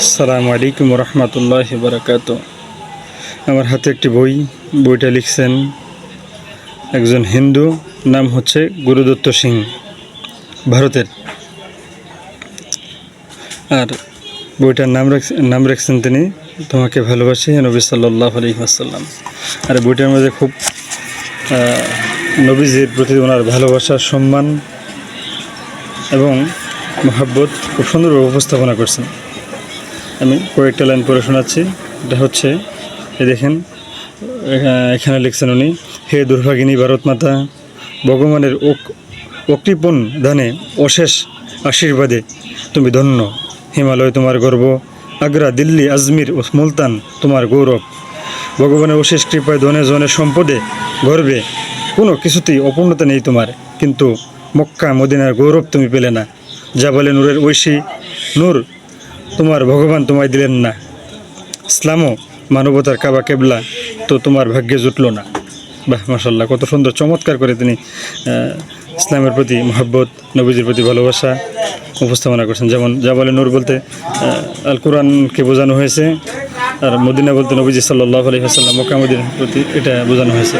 আসসালামু আলাইকুম রহমতুল্লাহ বারাকাত। আমার হাতে একটি বই, বইটা লিখছেন একজন হিন্দু, নাম হচ্ছে গুরুদত্ত সিং, ভারতের। আর বইটার নাম নাম রাখছেন তিনি, তোমাকে ভালোবাসি নবী সাল্লাহ আলহিহাসাল্লাম আর বইটার মধ্যে খুব নবীজির প্রতি ওনার ভালোবাসা, সম্মান এবং মহাব্বত খুব সুন্দরভাবে উপস্থাপনা করছেন। আমি কয়েকটা লাইন পড়ে শোনাচ্ছি। এটা হচ্ছে এ দেখেন এখানে লিখছেন উনি, হে দুর্ভাগিনী ভারত মাতা ভগবানের অকৃপণ দানে অশেষ আশীর্বাদে তুমি ধন্য। হিমালয় তোমার গর্ব, আগ্রা, দিল্লি, আজমির ও মুলতান তোমার গৌরব। ভগবানের অশেষ কৃপায় ধনে জনে সম্পদে গর্বে, কোনো কিছুতেই অপূর্ণতা নেই তোমার। কিন্তু মক্কা মদিনার গৌরব তুমি পেলে না। যা বলে নূরের ঐশী, নূর তোমার ভগবান তোমায় দিলেন না। ইসলামও মানবতার কাবা কেবলা, তো তোমার ভাগ্যে জুটলো না। বাহ মাসাল্লাহ কত সুন্দর, চমৎকার করে তিনি ইসলামের প্রতি মহব্বত, নবীজির প্রতি ভালোবাসা উপস্থাপনা করছেন। যেমন যা বলে নূর বলতে আল কোরআনকে বোঝানো হয়েছে, আর মদিনা বলতে নবীজি সাল্লাহ আলহি হাসাল্লাম মক্কা মদিনার প্রতি এটা বোঝানো হয়েছে।